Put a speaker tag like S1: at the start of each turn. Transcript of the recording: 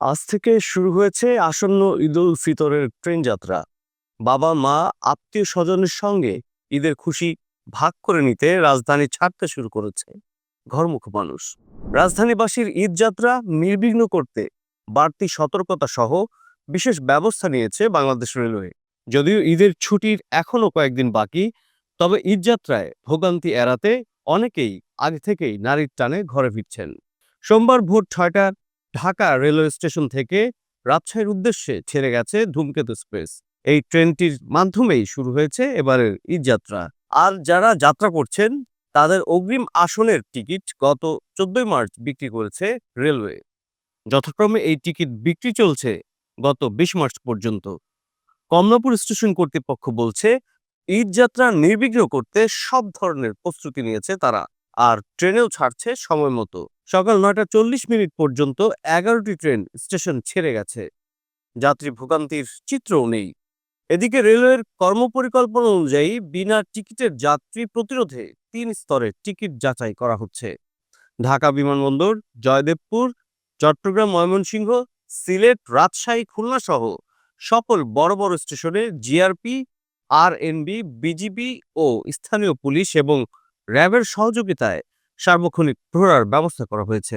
S1: আজ থেকে শুরু হয়েছে আসন্ন ঈদুল ফিতরের ট্রেন যাত্রা। বাবা, মা আত্মীয় স্বজনের সঙ্গে ঈদের খুশি ভাগ করে নিতে রাজধানী ছাড়তে শুরু করেছে ঘরমুখ মানুষ। রাজধানীবাসীর ঈদ যাত্রা নির্বিঘ্ন করতে বাড়তি সতর্কতা সহ বিশেষ ব্যবস্থা নিয়েছে বাংলাদেশ রেলওয়ে। যদিও ঈদের ছুটির এখনও কয়েকদিন বাকি, তবে ঈদ যাত্রায় ভোগান্তি এড়াতে অনেকেই আগে থেকেই নারীর টানে ঘরে ফিরছেন। সোমবার ভোর ছয়টার ঢাকা রেলওয়ে স্টেশন থেকে রাজশাহীর উদ্দেশ্যে ছেড়ে গেছে ধূমকেতু এক্সপ্রেস। এই ট্রেনটির মাধ্যমেই শুরু হয়েছে এবারের ঈদযাত্রা আর যারা যাত্রা করছেন, তাদের অগ্রিম আসনের টিকিট গত চোদ্দই মার্চ বিক্রি করেছে রেলওয়ে। যথাক্রমে এই টিকিট বিক্রি চলছে গত বিশ মার্চ পর্যন্ত। কমলাপুর স্টেশন কর্তৃপক্ষ বলছে, ঈদ যাত্রা নির্বিঘ্ন করতে সব ধরনের প্রস্তুতি নিয়েছে তারা। আর ট্রেনেও ছাড়ছে সময় মতো। সকাল নয়টা চল্লিশ মিনিট পর্যন্ত এগারোটি ট্রেন স্টেশন ছেড়ে গেছে। যাত্রী ভোগান্তির চিত্রও নেই। এদিকে রেলওয়ের কর্মপরিকল্পনা অনুযায়ী বিনা টিকিটের যাত্রী প্রতিরোধে তিন স্তরে টিকিট যাচাই করা হচ্ছে। ঢাকা বিমানবন্দর, জয়দেবপুর, চট্টগ্রাম ময়মনসিংহ, সিলেট, রাজশাহী, খুলনা সহ সকল বড় বড় স্টেশনে জিআরপি আর R N B, B G B ও স্থানীয় পুলিশ এবং র্যাবের সহযোগিতায় সার্বক্ষণিক প্রহরার ব্যবস্থা করা হয়েছে।